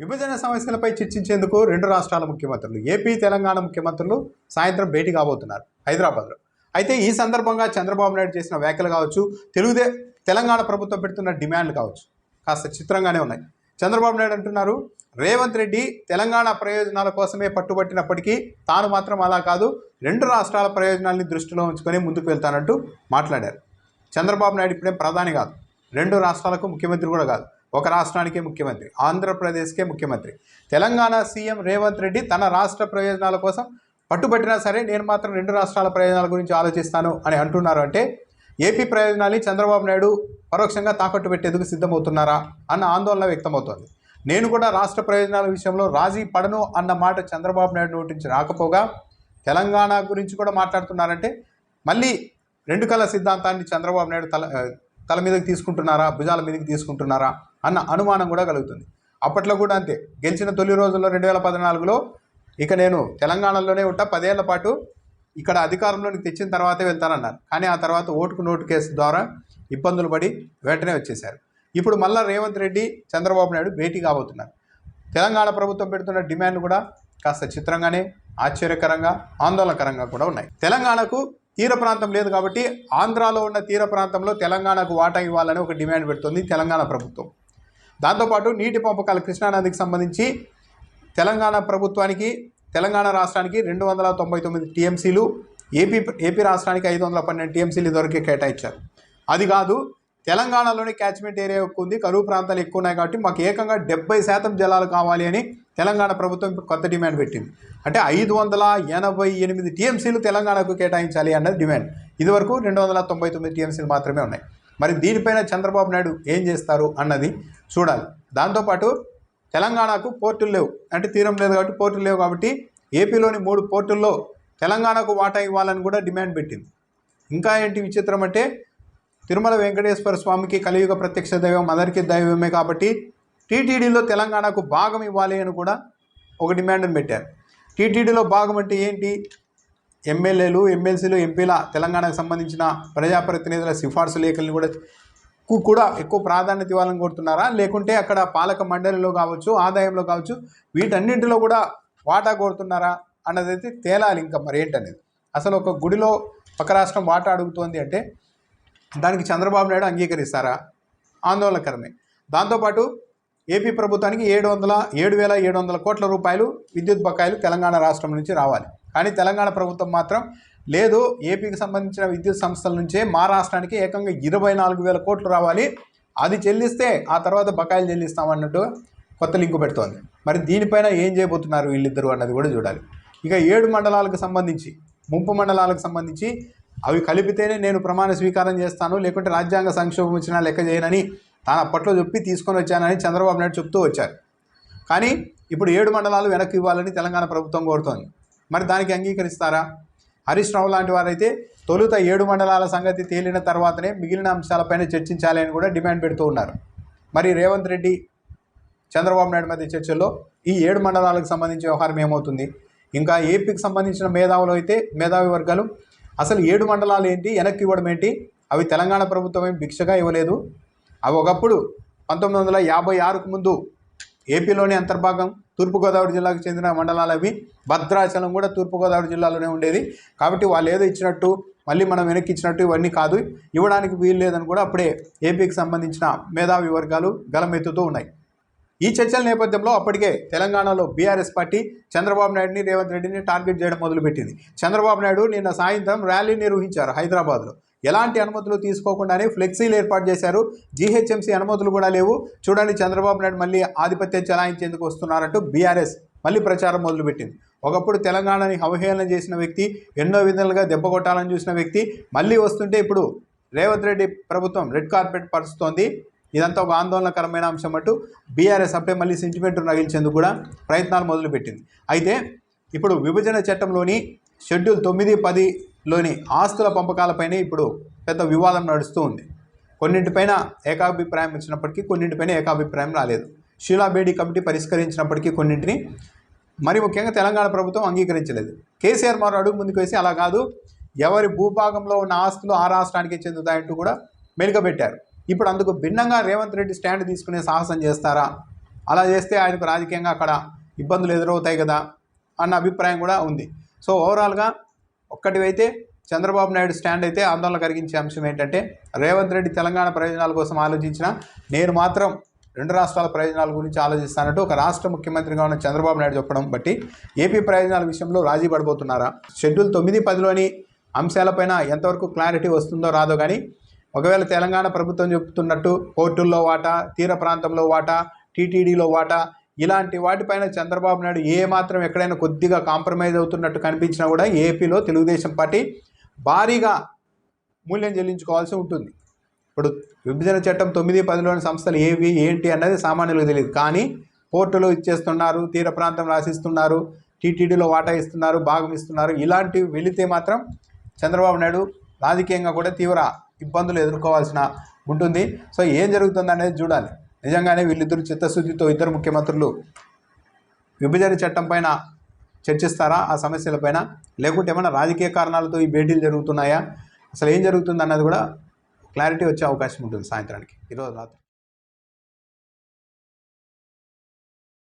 విభజన సమస్యలపై చర్చించేందుకు రెండు రాష్ట్రాల ముఖ్యమంత్రులు ఏపీ తెలంగాణ ముఖ్యమంత్రులు సాయంత్రం భేటీ కాబోతున్నారు హైదరాబాద్లో. అయితే ఈ సందర్భంగా చంద్రబాబు నాయుడు చేసిన వ్యాఖ్యలు కావచ్చు తెలుగుదే తెలంగాణ ప్రభుత్వం పెడుతున్న డిమాండ్లు కావచ్చు కాస్త చిత్రంగానే ఉన్నాయి. చంద్రబాబు నాయుడు అంటున్నారు రేవంత్ రెడ్డి తెలంగాణ ప్రయోజనాల కోసమే పట్టుబట్టినప్పటికీ తాను మాత్రం అలా కాదు రెండు రాష్ట్రాల ప్రయోజనాల్ని దృష్టిలో ఉంచుకొని ముందుకు వెళ్తానంటూ మాట్లాడారు. చంద్రబాబు నాయుడు ఇప్పుడేం ప్రధాని కాదు రెండు రాష్ట్రాలకు ముఖ్యమంత్రి కూడా కాదు. ఒక రాష్ట్రానికే ముఖ్యమంత్రి ఆంధ్రప్రదేశ్కే ముఖ్యమంత్రి. తెలంగాణ సీఎం రేవంత్ రెడ్డి తన రాష్ట్ర ప్రయోజనాల కోసం పట్టుబట్టినా సరే నేను మాత్రం రెండు రాష్ట్రాల ప్రయోజనాల గురించి ఆలోచిస్తాను అని అంటున్నారు అంటే ఏపీ ప్రయోజనాల్ని చంద్రబాబు నాయుడు పరోక్షంగా తాకట్టు పెట్టేందుకు సిద్ధమవుతున్నారా అన్న ఆందోళన వ్యక్తమవుతోంది. నేను కూడా రాష్ట్ర ప్రయోజనాల విషయంలో రాజీ పడను అన్న మాట చంద్రబాబు నాయుడు నోటించి రాకపోగా తెలంగాణ గురించి కూడా మాట్లాడుతున్నారంటే మళ్ళీ రెండు కళ సిద్ధాంతాన్ని చంద్రబాబు నాయుడు తల తల మీదకి తీసుకుంటున్నారా భుజాల మీదకి తీసుకుంటున్నారా అన్న అనుమానం కూడా కలుగుతుంది. అప్పట్లో కూడా అంతే. గెలిచిన తొలి రోజుల్లో రెండు వేల పద్నాలుగులో ఇక నేను తెలంగాణలోనే ఉంటా. పదేళ్ళ పాటు ఇక్కడ అధికారంలోకి తెచ్చిన తర్వాతే వెళ్తానన్నారు. కానీ ఆ తర్వాత ఓటుకు నోటు కేసు ద్వారా ఇబ్బందులు పడి వెంటనే వచ్చేశారు. ఇప్పుడు మళ్ళా రేవంత్ రెడ్డి చంద్రబాబు నాయుడు భేటీ కాబోతున్నారు. తెలంగాణ ప్రభుత్వం పెడుతున్న డిమాండ్ కూడా కాస్త చిత్రంగానే ఆశ్చర్యకరంగా ఆందోళనకరంగా కూడా ఉన్నాయి. తెలంగాణకు తీర ప్రాంతం లేదు కాబట్టి ఆంధ్రాలో ఉన్న తీర ప్రాంతంలో తెలంగాణకు వాటా ఇవ్వాలని ఒక డిమాండ్ పెడుతుంది తెలంగాణ ప్రభుత్వం. దాంతోపాటు నీటి పంపకాల కృష్ణానదికి సంబంధించి తెలంగాణ ప్రభుత్వానికి తెలంగాణ రాష్ట్రానికి రెండు వందల తొంభై తొమ్మిది టీఎంసీలు ఏపీ ఏపీ రాష్ట్రానికి ఐదు వందల పన్నెండు టీఎంసీలు ఇదివరకే కేటాయించారు. అది కాదు తెలంగాణలోని క్యాచ్మెంట్ ఏరియా ఎక్కువ ఉంది కరువు ప్రాంతాలు ఎక్కువ ఉన్నాయి కాబట్టి మాకు ఏకంగా డెబ్బై శాతం జలాలు కావాలి అని తెలంగాణ ప్రభుత్వం ఇప్పుడు కొత్త డిమాండ్ పెట్టింది. అంటే ఐదు వందల ఎనభై ఎనిమిది టీఎంసీలు తెలంగాణకు కేటాయించాలి అన్నది డిమాండ్. ఇదివరకు రెండు వందల తొంభై తొమ్మిది టీఎంసీలు మాత్రమే ఉన్నాయి. మరి దీనిపైన చంద్రబాబు నాయుడు ఏం చేస్తారు అన్నది చూడాలి. దాంతోపాటు తెలంగాణకు పోర్టులు లేవు. అంటే తీరం లేదు కాబట్టి పోర్టులు లేవు కాబట్టి ఏపీలోని మూడు పోర్టుల్లో తెలంగాణకు వాటా ఇవ్వాలని కూడా డిమాండ్ పెట్టింది. ఇంకా ఏంటి విచిత్రం అంటే తిరుమల వెంకటేశ్వర స్వామికి కలియుగ ప్రత్యక్ష దైవం అందరికీ దైవమే కాబట్టి టీటీడీలో తెలంగాణకు భాగం ఇవ్వాలి అని కూడా ఒక డిమాండ్ని పెట్టారు. టీటీడీలో భాగం అంటే ఏంటి? ఎమ్మెల్యేలు ఎమ్మెల్సీలు ఎంపీల తెలంగాణకు సంబంధించిన ప్రజాప్రతినిధుల సిఫార్సు లేఖలను కూడా కు కూడా ఎక్కువ ప్రాధాన్యత ఇవ్వాలని కోరుతున్నారా? లేకుంటే అక్కడ పాలక మండలిలో కావచ్చు ఆదాయంలో కావచ్చు వీటన్నింటిలో కూడా వాటా కోరుతున్నారా? అన్నదైతే తేలాలి ఇంకా మరి ఏంటనేది. అసలు ఒక గుడిలో ఒక రాష్ట్రం వాటా అడుగుతోంది అంటే దానికి చంద్రబాబు నాయుడు అంగీకరిస్తారా? ఆందోళనకరమే. దాంతోపాటు ఏపీ ప్రభుత్వానికి ఏడు వందల ఏడు వేల ఏడు వందల కోట్ల రూపాయలు విద్యుత్ బకాయిలు తెలంగాణ రాష్ట్రం నుంచి రావాలి. కానీ తెలంగాణ ప్రభుత్వం మాత్రం లేదు ఏపీకి సంబంధించిన విద్యుత్ సంస్థల నుంచే మా రాష్ట్రానికి ఏకంగా ఇరవై నాలుగు వేల కోట్లు రావాలి. అది చెల్లిస్తే ఆ తర్వాత బకాయిలు చెల్లిస్తామన్నట్టు కొత్త లింకు పెడుతోంది. మరి దీనిపైన ఏం చేయబోతున్నారు వీళ్ళిద్దరు అన్నది కూడా చూడాలి. ఇక ఏడు మండలాలకు సంబంధించి ముంపు మండలాలకు సంబంధించి అవి కలిపితేనే నేను ప్రమాణ స్వీకారం చేస్తాను లేకుంటే రాజ్యాంగ సంక్షోభం వచ్చినా లెక్క చేయనని తాను అప్పట్లో చెప్పి తీసుకొని వచ్చానని చంద్రబాబు నాయుడు చెప్తూ వచ్చారు. కానీ ఇప్పుడు ఏడు మండలాలు వెనక్కి ఇవ్వాలని తెలంగాణ ప్రభుత్వం కోరుతోంది. మరి దానికి అంగీకరిస్తారా? హరీష్ రావు లాంటి వారైతే తొలుత ఏడు మండలాల సంగతి తేలిన తర్వాతనే మిగిలిన అంశాలపైన చర్చించాలి అని కూడా డిమాండ్ పెడుతూ ఉన్నారు. మరి రేవంత్ రెడ్డి చంద్రబాబు నాయుడు మధ్య చర్చల్లో ఈ ఏడు మండలాలకు సంబంధించి వ్యవహారం ఏమవుతుంది? ఇంకా ఏపీకి సంబంధించిన మేధావులు అయితే మేధావి వర్గాలు అసలు ఏడు మండలాలు ఏంటి వెనక్కి ఇవ్వడం ఏంటి? అవి తెలంగాణ ప్రభుత్వం ఏం భిక్షగా ఇవ్వలేదు. అవి ఒకప్పుడు పంతొమ్మిది వందల యాభై ఆరుకు ముందు ఏపీలోని అంతర్భాగం తూర్పుగోదావరి జిల్లాకు చెందిన మండలాలు అవి. భద్రాచలం కూడా తూర్పుగోదావరి జిల్లాలోనే ఉండేది. కాబట్టి వాళ్ళు ఏదో ఇచ్చినట్టు మళ్ళీ మనం వెనక్కి ఇచ్చినట్టు ఇవన్నీ కాదు. ఇవ్వడానికి వీలు లేదని కూడా అప్పుడే ఏపీకి సంబంధించిన మేధావి వర్గాలు గలమెత్తుతూ ఉన్నాయి. ఈ చర్చల నేపథ్యంలో అప్పటికే తెలంగాణలో బీఆర్ఎస్ పార్టీ చంద్రబాబు నాయుడిని రేవంత్ రెడ్డిని టార్గెట్ చేయడం మొదలుపెట్టింది. చంద్రబాబు నాయుడు నిన్న సాయంత్రం ర్యాలీ నిర్వహించారు హైదరాబాద్లో. ఎలాంటి అనుమతులు తీసుకోకుండానే ఫ్లెక్సీలు ఏర్పాటు చేశారు. జీహెచ్ఎంసీ అనుమతులు కూడా లేవు. చూడండి చంద్రబాబు నాయుడు మళ్ళీ ఆధిపత్యం చెలాయించేందుకు వస్తున్నారంటూ బీఆర్ఎస్ మళ్ళీ ప్రచారం మొదలుపెట్టింది. ఒకప్పుడు తెలంగాణని అవహేళన చేసిన వ్యక్తి ఎన్నో విధాలుగా దెబ్బ కొట్టాలని చూసిన వ్యక్తి మళ్ళీ వస్తుంటే ఇప్పుడు రేవంత్ రెడ్డి ప్రభుత్వం రెడ్ కార్పెట్ పరుస్తోంది. ఇదంతా ఒక ఆందోళనకరమైన అంశం అంటూ బీఆర్ఎస్ అప్పుడే మళ్ళీ సెంటిమెంట్ రగిల్చేందుకు కూడా ప్రయత్నాలు మొదలుపెట్టింది. అయితే ఇప్పుడు విభజన చట్టంలోని షెడ్యూల్ తొమ్మిది పదిలోని ఆస్తుల పంపకాలపైనే ఇప్పుడు పెద్ద వివాదం నడుస్తూ ఉంది. కొన్నింటిపైన ఏకాభిప్రాయం ఇచ్చినప్పటికీ కొన్నింటిపైన ఏకాభిప్రాయం రాలేదు. షీలాబేడి కమిటీ పరిష్కరించినప్పటికీ కొన్నింటిని మరి ముఖ్యంగా తెలంగాణ ప్రభుత్వం అంగీకరించలేదు. కేసీఆర్ మారు అడుగు ముందుకు వేసి అలా కాదు ఎవరి భూభాగంలో ఉన్న ఆస్తులు ఆ రాష్ట్రానికి చెందుతాయంటూ కూడా మెలుగబెట్టారు ఇప్పుడు అందుకు భిన్నంగా రేవంత్ రెడ్డి స్టాండ్ తీసుకునే సాహసం చేస్తారా? అలా చేస్తే ఆయనకు రాజకీయంగా అక్కడ ఇబ్బందులు ఎదురవుతాయి కదా అన్న అభిప్రాయం కూడా ఉంది. సో ఓవరాల్గా ఒక్కటివైతే చంద్రబాబు నాయుడు స్టాండ్ అయితే ఆందోళన కలిగించే అంశం ఏంటంటే రేవంత్ రెడ్డి తెలంగాణ ప్రయోజనాల కోసం ఆలోచించిన నేను మాత్రం రెండు రాష్ట్రాల ప్రయోజనాల గురించి ఆలోచిస్తానంటూ ఒక రాష్ట్ర ముఖ్యమంత్రిగా ఉన్న చంద్రబాబు నాయుడు చెప్పడం బట్టి ఏపీ ప్రయోజనాల విషయంలో రాజీ పడిపోతున్నారా షెడ్యూల్ తొమ్మిది పదిలోని అంశాలపైన ఎంతవరకు క్లారిటీ వస్తుందో రాదో కానీ ఒకవేళ తెలంగాణ ప్రభుత్వం చెబుతున్నట్టు పోర్టుల్లో వాటా తీర ప్రాంతంలో వాటా టీటీడీలో వాటా ఇలాంటి వాటిపైన చంద్రబాబు నాయుడు ఏ మాత్రం ఎక్కడైనా కొద్దిగా కాంప్రమైజ్ అవుతున్నట్టు కనిపించినా కూడా ఏపీలో తెలుగుదేశం పార్టీ భారీగా మూల్యం చెల్లించుకోవాల్సి ఉంటుంది. ఇప్పుడు విభజన చట్టం తొమ్మిది పదిలోని సంస్థలు ఏవి ఏంటి అన్నది సామాన్యులకు తెలియదు. కానీ పోర్టులు ఇచ్చేస్తున్నారు తీర ప్రాంతం రాసిస్తున్నారు టీటీడీలో వాటా ఇస్తున్నారు భాగం ఇస్తున్నారు ఇలాంటివి వెళితే మాత్రం చంద్రబాబు నాయుడు రాజకీయంగా కూడా తీవ్ర ఇబ్బందులు ఎదుర్కోవాల్సిన ఉంటుంది. సో ఏం జరుగుతుంది అనేది చూడాలి. నిజంగానే వీళ్ళిద్దరు చిత్తశుద్ధితో ఇద్దరు ముఖ్యమంత్రులు విభజన చట్టం పైన చర్చిస్తారా? ఆ సమస్యలపైన లేకుంటే ఏమైనా రాజకీయ కారణాలతో ఈ భేటీలు జరుగుతున్నాయా? అసలు ఏం జరుగుతుంది అన్నది కూడా క్లారిటీ వచ్చే అవకాశం ఉంటుంది సాయంత్రానికి. ఈరోజు రాత్రి.